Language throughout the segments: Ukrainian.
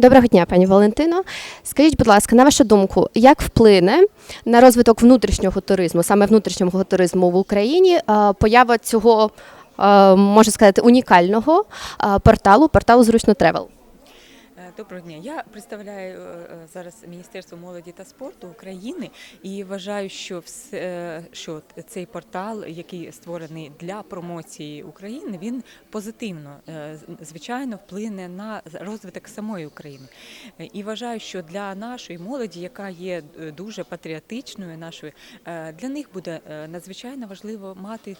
Доброго дня, пані Валентино. Скажіть, будь ласка, на вашу думку, як вплине на розвиток внутрішнього туризму, саме внутрішнього туризму в Україні, е, поява цього, е, можна сказати, унікального е, порталу, порталу Зручно Тревел? Доброго дня. Я представляю е, е, зараз Міністерство молоді та спорту України і вважаю, що вс- е, що цей портал, який створений для промоції України, він позитивно звичайно вплине на розвиток самої України. І вважаю, що для нашої молоді, яка є дуже патріотичною, нашою для них буде надзвичайно важливо мати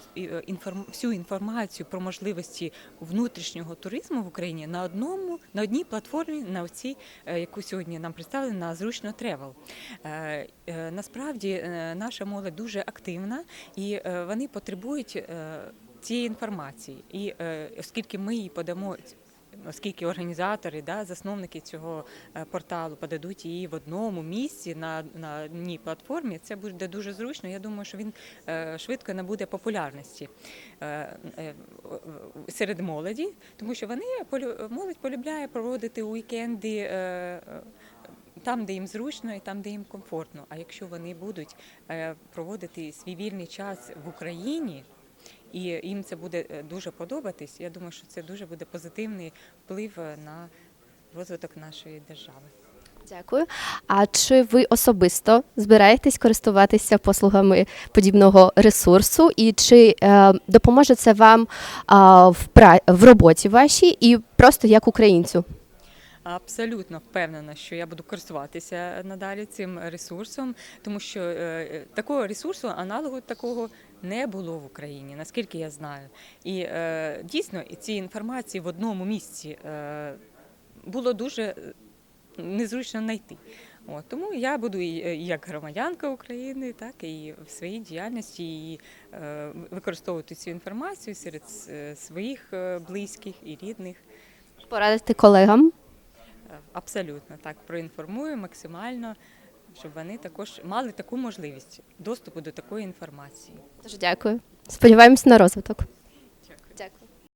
всю інформацію про можливості внутрішнього туризму в Україні на одному на одній платформі, на оцій, е, яку сьогодні нам представили на зручно тревел. Е, е, Насправді наша молодь дуже активна і вони потребують цієї інформації. І оскільки ми її подамо. Оскільки організатори, да, засновники цього е, порталу подадуть її в одному місці на, на одній платформі, це буде дуже зручно. Я думаю, що він е, швидко набуде популярності е, серед молоді, тому що вони молодь полюбляє проводити уікенди. Там, де їм зручно, і там, де їм комфортно. А якщо вони будуть проводити свій вільний час в Україні, і їм це буде е, дуже подобатись, я думаю, що це дуже буде позитивний вплив е, на розвиток нашої держави. Дякую. А чи ви особисто збираєтесь користуватися послугами подібного ресурсу, і чи е, допоможе це вам а, в, пра- в роботі вашій і просто як українцю? Абсолютно впевнена, що я буду користуватися надалі цим ресурсом, тому що е, такого ресурсу, аналогу такого не було в Україні, наскільки я знаю. І е, дійсно ці інформації в одному місці е, було дуже е, незручно знайти. От, тому я буду і, е, як громадянка України, так і в своїй діяльності і, е, використовувати цю інформацію серед е, своїх близьких і рідних. Порадити колегам? Абсолютно так проінформую максимально, щоб вони також мали таку можливість доступу до такої інформації. Дуже дякую. Сподіваємось на розвиток.